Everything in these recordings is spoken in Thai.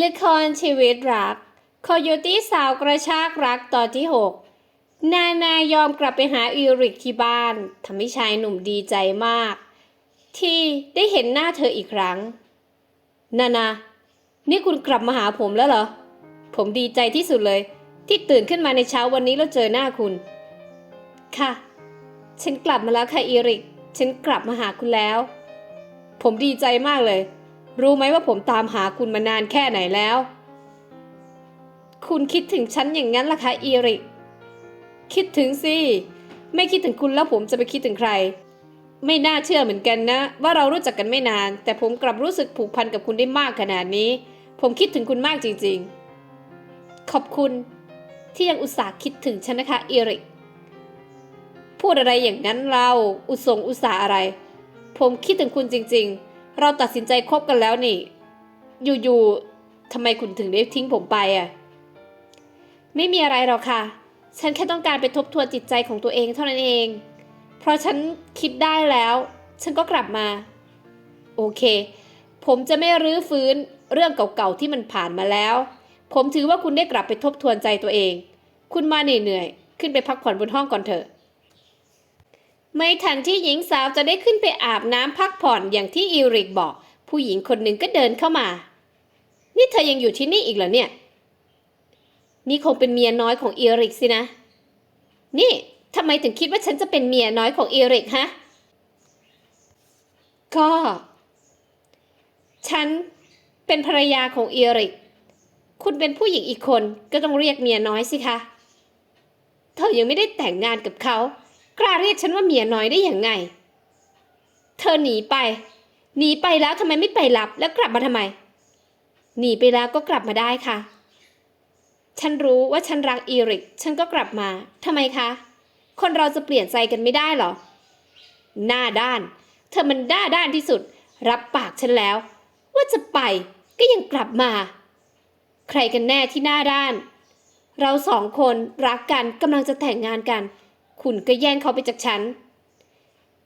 ละครชีวิตรักคโยตี้สาวกระชากรักตอนที่ 6 นานายอมกลับไปหาอีริกที่บ้านทำให้ชายหนุ่มดีใจมาก ที่ได้เห็นหน้าเธออีกครั้ง นานา นี่คุณกลับมาหาผมแล้วเหรอ ผมดีใจที่สุดเลย ที่ตื่นขึ้นมาในเช้าวันนี้แล้วเจอหน้าคุณ ค่ะ ฉันกลับมาแล้วค่ะอีริก ฉันกลับมาหาคุณแล้ว ผมดีใจมากเลย รู้ไหมว่าผมตามหาคุณมานานแค่ไหนแล้ว คุณคิดถึงฉันอย่างนั้นล่ะคะอีริก คิดถึงสิ ไม่คิดถึงคุณแล้วผมจะไปคิดถึงใคร ไม่น่าเชื่อเหมือนกันนะ ว่าเรารู้จักกันไม่นาน แต่ผมกลับรู้สึกผูกพันกับคุณได้มากขนาดนี้ ผมคิดถึงคุณมากจริงๆ ขอบคุณที่ยังอุตส่าห์คิดถึงฉันนะคะอีริก พูดอะไรอย่างนั้นเรา อุสงอุตส่าห์อะไร ผมคิดถึงคุณจริง ๆ เราตัดสินใจคบกันแล้วนี่ อยู่ๆทำไมคุณถึงได้ทิ้งผมไปอะ ไม่มีอะไรหรอกค่ะ ฉันแค่ต้องการไปทบทวนจิตใจของตัวเองเท่านั้นเอง เพราะฉันคิดได้แล้ว ฉันก็กลับมา โอเค ผมจะไม่รื้อฟื้นเรื่องเก่าๆที่มันผ่านมาแล้ว ผมถือว่าคุณได้กลับไปทบทวนใจตัวเอง คุณมาเหนื่อยๆขึ้นไปพักผ่อนบนห้องก่อนเถอะ ไม่ทันที่หญิงสาวจะได้ขึ้นไปอาบน้ำพักผ่อนอย่างที่อีริกบอก ผู้หญิงคนหนึ่งก็เดินเข้ามา นี่เธอยังอยู่ที่นี่อีกเหรอเนี่ย นี่คงเป็นเมียน้อยของอีริกสินะ นี่ทำไมถึงคิดว่าฉันจะเป็นเมียน้อยของอีริกฮะ ก็ ฉันเป็นภรรยาของอีริก คุณเป็นผู้หญิงอีกคนก็ต้องเรียกเมียน้อยสิคะ เธอยังไม่ได้แต่งงานกับเขา กล้าเรียกฉันว่าเมียน้อยได้อย่างไง เธอหนีไป หนีไปแล้วทำไมไม่ไปรับแล้วกลับมาทำไม หนีไปแล้วก็กลับมาได้ค่ะ ฉันรู้ว่าฉันรักอีริก ฉันก็กลับมาทำไมคะ คนเราจะเปลี่ยนใจกันไม่ได้เหรอ หน้าด้าน เธอมันหน้าด้านที่สุด รับปากฉันแล้ว ว่าจะไปก็ยังกลับมา ใครกันแน่ที่หน้าด้าน เราสองคนรักกันกำลังจะแต่งงานกัน คุณก็แย่งเขาไปจากฉัน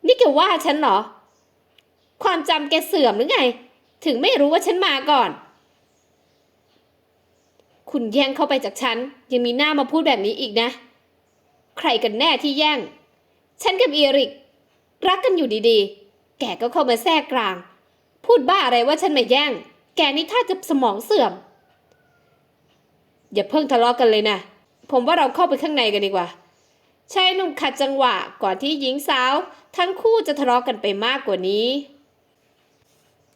นี่แกว่าฉันเหรอ ความจำแกเสื่อมหรือไง ถึงไม่รู้ว่าฉันมาก่อน คุณแย่งเข้าไปจากฉัน ยังมีหน้ามาพูดแบบนี้อีกนะ ใครกันแน่ที่แย่ง ฉันกับเอริก รักกันอยู่ดีๆ แกก็เข้ามาแทรกกลาง พูดบ้าอะไรว่าฉันมาแย่ง แกนี่ท่าจะสมองเสื่อม อย่าเพิ่งทะเลาะกันเลยนะ ผมว่าเราเข้าไปข้างในกันดีกว่า ชายหนุ่มขัดจังหวะก่อนที่หญิงสาว ทั้งคู่จะทะเลาะกันไปมากกว่านี้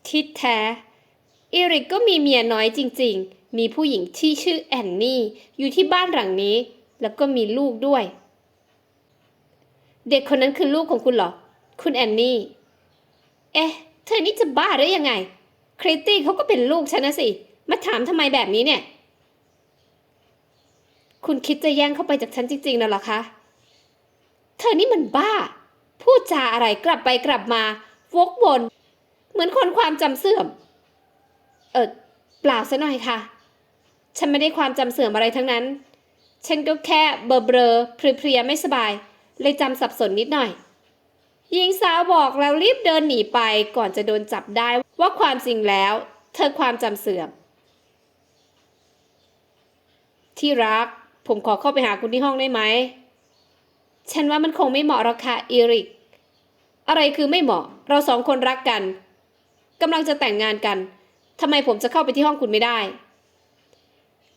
ทิดแท้อีริกก็มีเมียน้อยจริงๆ มีผู้หญิงที่ชื่อแอนนี่อยู่ที่บ้านหลังนี้ แล้วก็มีลูกด้วย เด็กคนนั้นคือลูกของคุณเหรอ คุณแอนนี่ เอ๊ะ เธอนี่จะบ้าหรือยังไง คริตตี้เขาก็เป็นลูกฉันนะสิ มาถามทำไมแบบนี้เนี่ย คุณคิดจะแย่งเข้าไปจากฉันจริงๆนะหรอคะ เธอนี่มันบ้า พูดจาอะไรกลับไปกลับมาวกวน เหมือนคนความจำเสื่อม เออเปล่าซะหน่อยค่ะ ฉันไม่ได้ความจำเสื่อมอะไรทั้งนั้น ฉันก็แค่เบลอเบลอเพลียๆไม่สบาย เลยจำสับสนนิดหน่อยหญิงสาวบอกแล้วรีบเดินหนีไปก่อนจะโดนจับได้ว่าความจริงแล้ว เธอความจำเสื่อม ที่รัก ผมขอเข้าไปหาคุณที่ห้องได้ไหม ฉันว่ามันคงไม่เหมาะหรอกค่ะอีริก อะไรคือไม่เหมาะ เราสองคนรักกันกำลังจะแต่งงานกันทำไมผมจะเข้าไปที่ห้องคุณไม่ได้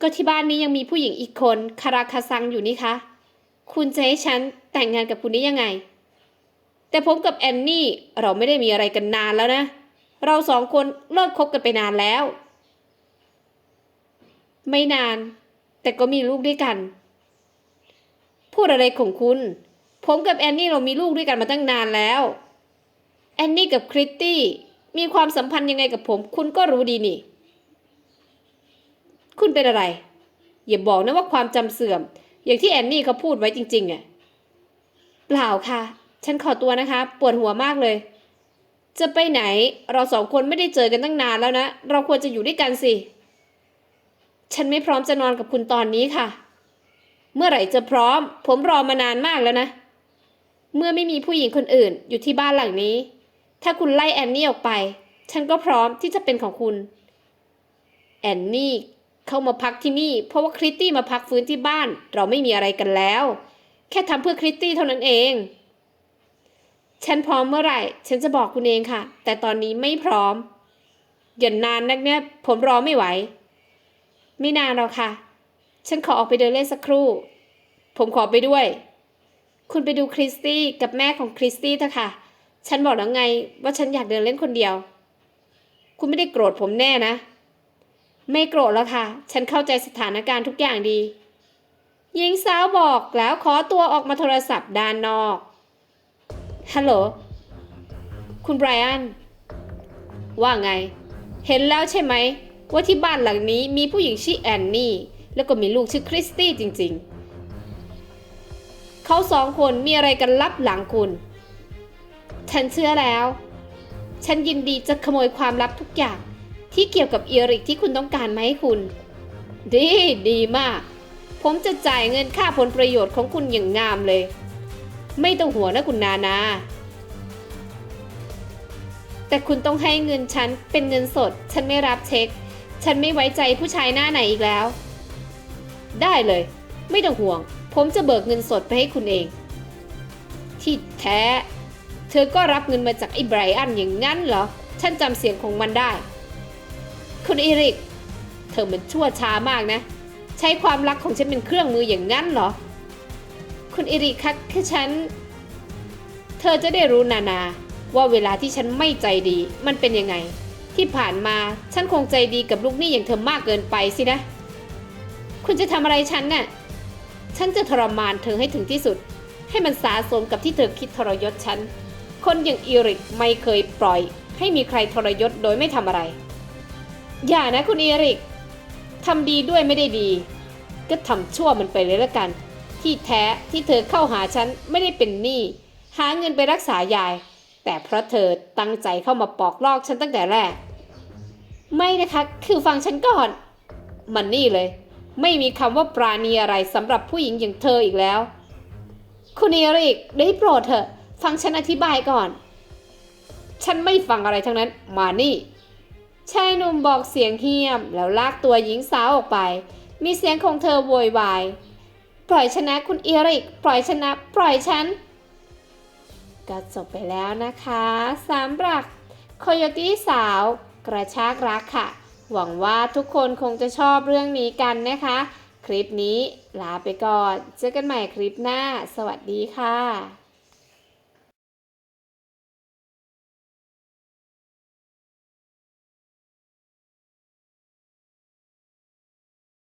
ก็ที่บ้านนี้ยังมีผู้หญิงอีกคนคาราคาซังอยู่นี่คะ คุณจะให้ฉันแต่งงานกับคุณได้ยังไง แต่ผมกับแอนนี่เราไม่ได้มีอะไรกันนานแล้วนะ เราสองคนเลิกคบกันไปนานแล้ว ไม่นาน แต่ก็มีลูกด้วยกัน พูดอะไรของคุณ ผมกับแอนนี่เรามีลูกด้วยกันมาตั้งนานแล้ว แอนนี่กับคริตตี้มีความสัมพันธ์ยังไงกับผม คุณก็รู้ดีนี่ คุณเป็นอะไร อย่าบอกนะว่าความจำเสื่อม อย่างที่แอนนี่เขาพูดไว้จริงๆอะเปล่าค่ะ ฉันขอตัวนะคะ ปวดหัวมากเลย จะไปไหน เราสองคนไม่ได้เจอกันตั้งนานแล้วนะ เราควรจะอยู่ด้วยกันสิ ฉันไม่พร้อมจะนอนกับคุณตอนนี้ค่ะ เมื่อไหร่จะพร้อม ผมรอมานานมากแล้วนะ เมื่อไม่มีผู้หญิงคนอื่นอยู่ที่บ้านหลังนี้ ถ้าคุณไล่แอนนี่ออกไป ฉันก็พร้อมที่จะเป็นของคุณ แอนนี่เข้ามาพักที่นี่ เพราะว่าคริตตี้มาพักฟื้นที่บ้าน เราไม่มีอะไรกันแล้ว แค่ทำเพื่อคริตตี้เท่านั้นเอง ฉันพร้อมเมื่อไหร่ ฉันจะบอกคุณเองค่ะ แต่ตอนนี้ไม่พร้อมอย่านานนักเนี่ยผมรอไม่ไหว ไม่นานหรอกค่ะ ฉันขอออกไปเดินเล่นสักครู่ ผมขอไปด้วย คุณไปดูคริสตี้กับแม่ของคริสตี้เถอะค่ะ ฉันบอกแล้วไงว่าฉันอยากเดินเล่นคนเดียว คุณไม่ได้โกรธผมแน่นะ ไม่โกรธแล้วค่ะ ฉันเข้าใจสถานการณ์ทุกอย่างดีหญิงสาวบอกแล้วขอตัวออกมาโทรศัพท์ด้านนอก ฮัลโหล คุณไบรอัน ว่าไง เห็นแล้วใช่ไหม ว่าที่บ้านหลังนี้มีผู้หญิงชื่อแอนนี่ แล้วก็มีลูกชื่อคริสตี้จริงๆ เขาสองคนมีอะไรกันลับหลังคุณ ฉันเชื่อแล้ว ฉันยินดีจะขโมยความลับทุกอย่างที่เกี่ยวกับเอริกที่คุณต้องการมาให้คุณ ดีดีมาก ผมจะจ่ายเงินค่าผลประโยชน์ของคุณอย่างงามเลย ไม่ต้องหัวนะคุณนานา แต่คุณต้องให้เงินฉันเป็นเงินสด ฉันไม่รับเช็ค ฉันไม่ไว้ใจผู้ชายหน้าไหนอีกแล้ว ได้เลย ไม่ต้องห่วง ผมจะเบิกเงินสดไปให้คุณเอง ที่แท้ เธอก็รับเงินมาจากไอ้ไบรอันอย่างนั้นเหรอ ฉันจำเสียงของมันได้ คุณอีริก เธอมันชั่วช้ามากนะ ใช้ความรักของฉันเป็นเครื่องมืออย่างนั้นเหรอ คุณอีริกคะคือฉัน เธอจะได้รู้นานา ว่าเวลาที่ฉันไม่ใจดีมันเป็นยังไง ที่ผ่านมาฉันคงใจดีกับลูกหนี้อย่างเธอมากเกินไปสินะ คุณจะทำอะไรฉันน่ะ ฉันจะทรมานเธอให้ถึงที่สุด ให้มันสาสมกับที่เธอคิดทรยศฉัน คนอย่างอีริกไม่เคยปล่อย ให้มีใครทรยศโดยไม่ทำอะไร อย่านะคุณอีริกทำดีด้วยไม่ได้ดี ก็ทำชั่วมันไปเลยละกัน ที่แท้ที่เธอเข้าหาฉันไม่ได้เป็นหนี้ หาเงินไปรักษายาย แต่เพราะเธอตั้งใจเข้ามาปอกลอกฉันตั้งแต่แรก ไม่นะคะ คือฟังฉันก่อน มันนี่เลย ไม่มีคำว่าปราณีอะไรสำหรับผู้หญิงอย่างเธออีกแล้ว คุณเอริกได้โปรดเถอะ ฟังฉันอธิบายก่อน ฉันไม่ฟังอะไรทั้งนั้น มานี่ชายหนุ่มบอกเสียงเฮี้ยม แล้วลากตัวหญิงสาวออกไป มีเสียงของเธอโวยวาย ปล่อยชนะคุณเอริก ปล่อยชนะ ปล่อยฉัน ก็จบไปแล้วนะคะสำหรับโคโยตี้สาว กระชากรักค่ะ หวังว่าทุกคนคงจะชอบเรื่องนี้กันนะคะ คลิปนี้ลาไปก่อน เจอกันใหม่คลิปหน้า สวัสดีค่ะ